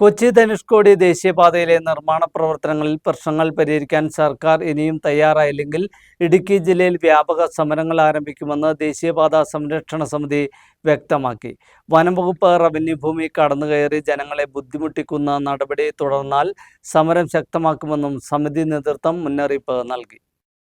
കൊച്ചി ധനുഷ്കോടി ദേശീയപാതയിലെ നിർമ്മാണ പ്രവർത്തനങ്ങളിൽ പ്രശ്നങ്ങൾ പരിഹരിക്കാൻ സർക്കാർ ഇനിയും തയ്യാറായില്ലെങ്കിൽ ഇടുക്കി ജില്ലയിൽ വ്യാപക സമരങ്ങൾ ആരംഭിക്കുമെന്ന് ദേശീയപാതാ സംരക്ഷണ സമിതി വ്യക്തമാക്കി. വനംവകുപ്പ് റവന്യൂ ഭൂമി കടന്നുകയറി ജനങ്ങളെ ബുദ്ധിമുട്ടിക്കുന്ന നടപടി തുടർന്നാൽ സമരം ശക്തമാക്കുമെന്നും സമിതി നേതൃത്വം മുന്നറിയിപ്പ് നൽകി.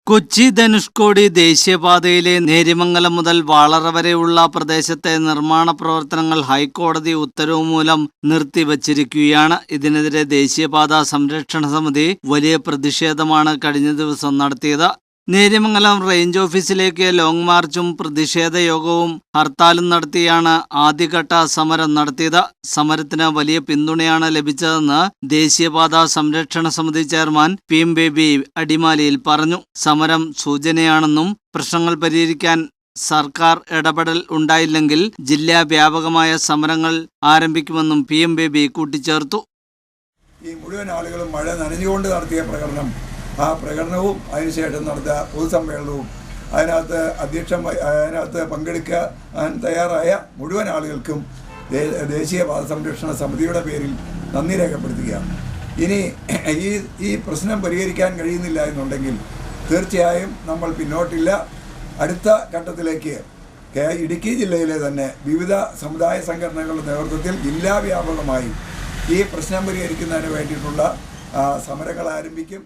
കൊച്ചി ധനുഷ്കോടി ദേശീയപാതയിലെ നേരിമംഗലം മുതൽ വാളറ വരെയുള്ള പ്രദേശത്തെ നിർമ്മാണ പ്രവർത്തനങ്ങൾ ഹൈക്കോടതി ഉത്തരവ് മൂലം നിർത്തിവച്ചിരിക്കുകയാണ്. ഇതിനെതിരെ ദേശീയപാത സംരക്ഷണ സമിതി വലിയ പ്രതിഷേധമാണ് കഴിഞ്ഞ ദിവസം നടത്തിയത്. നേര്യമംഗലം റേഞ്ച് ഓഫീസിലേക്ക് ലോങ് മാർച്ചും പ്രതിഷേധ യോഗവും ഹർത്താലും നടത്തിയാണ് ആദ്യഘട്ട സമരം നടത്തിയത്. സമരത്തിന് വലിയ പിന്തുണയാണ് ലഭിച്ചതെന്ന് ദേശീയപാത സംരക്ഷണ സമിതി ചെയർമാൻ പി ബേബി അടിമാലിയിൽ പറഞ്ഞു. സമരം സൂചനയാണെന്നും പ്രശ്നങ്ങൾ പരിഹരിക്കാൻ സർക്കാർ ഇടപെടൽ ഉണ്ടായില്ലെങ്കിൽ ജില്ലാ വ്യാപകമായ സമരങ്ങൾ ആരംഭിക്കുമെന്നും പി എം ബേബി കൂട്ടിച്ചേർത്തു. ഈ മുഴുവൻ ആളുകളും മഴ നനഞ്ഞുകൊണ്ട് നടത്തിയ പ്രകടനം ആ പ്രകടനവും അതിനുശേഷം നടത്തിയ പൊതുസമ്മേളനവും അതിനകത്ത് അധ്യക്ഷ അതിനകത്ത് പങ്കെടുക്കാൻ തയ്യാറായ മുഴുവൻ ആളുകൾക്കും ദേശീയ പാത സംരക്ഷണ സമിതിയുടെ പേരിൽ നന്ദി രേഖപ്പെടുത്തുകയാണ്. ഇനി ഈ ഈ പ്രശ്നം പരിഹരിക്കാൻ കഴിയുന്നില്ല എന്നുണ്ടെങ്കിൽ തീർച്ചയായും നമ്മൾ പിന്നോട്ടില്ല. അടുത്ത ഘട്ടത്തിലേക്ക് ഇടുക്കി ജില്ലയിലെ തന്നെ വിവിധ സമുദായ സംഘടനകളുടെ നേതൃത്വത്തിൽ ജില്ലാ വ്യാപകമായി ഈ പ്രശ്നം പരിഹരിക്കുന്നതിന് വേണ്ടിയിട്ടുള്ള സമരങ്ങൾ ആരംഭിക്കും.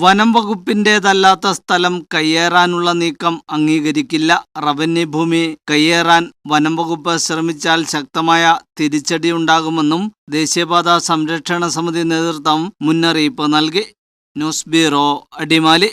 വനം വകുപ്പിന്റേതല്ലാത്ത സ്ഥലം കയ്യേറാനുള്ള നീക്കം അംഗീകരിക്കില്ല. റവന്യൂ ഭൂമി കയ്യേറാൻ വനം വകുപ്പ് ശ്രമിച്ചാൽ ശക്തമായ തിരിച്ചടി ഉണ്ടാകുമെന്നും ദേശീയപാത സംരക്ഷണ സമിതി നേതൃത്വം മുന്നറിയിപ്പ് നൽകി. News bureau Adimali.